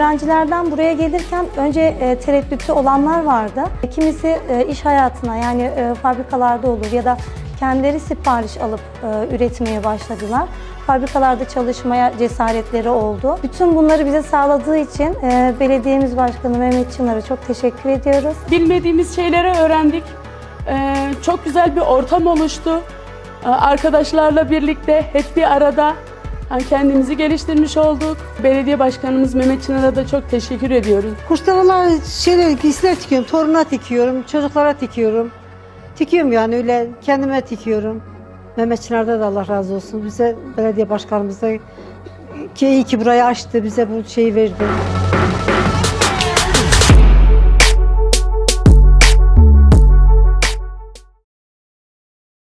ilçelerden buraya gelirken önce e, tereddütlü olanlar vardı. Kimisi e, iş hayatına yani e, fabrikalarda olur ya da kendileri sipariş alıp e, üretmeye başladılar. Fabrikalarda çalışmaya cesaretleri oldu. Bütün bunları bize sağladığı için e, belediyemiz başkanı Mehmet Çınar'a çok teşekkür ediyoruz. Bilmediğimiz şeyleri öğrendik. Çok güzel bir ortam oluştu. Arkadaşlarla birlikte hep bir arada yani kendimizi geliştirmiş olduk. Belediye Başkanımız Mehmet Çınar'a da çok teşekkür ediyoruz. Kuşlarıma şeyler, giysiler tikiyorum, toruna tikiyorum, çocuklara tikiyorum. Tikiyorum yani öyle kendime tikiyorum. Mehmet Çınar'da da Allah razı olsun. Bize belediye başkanımız da ki iyi ki burayı açtı, bize bu şeyi verdi.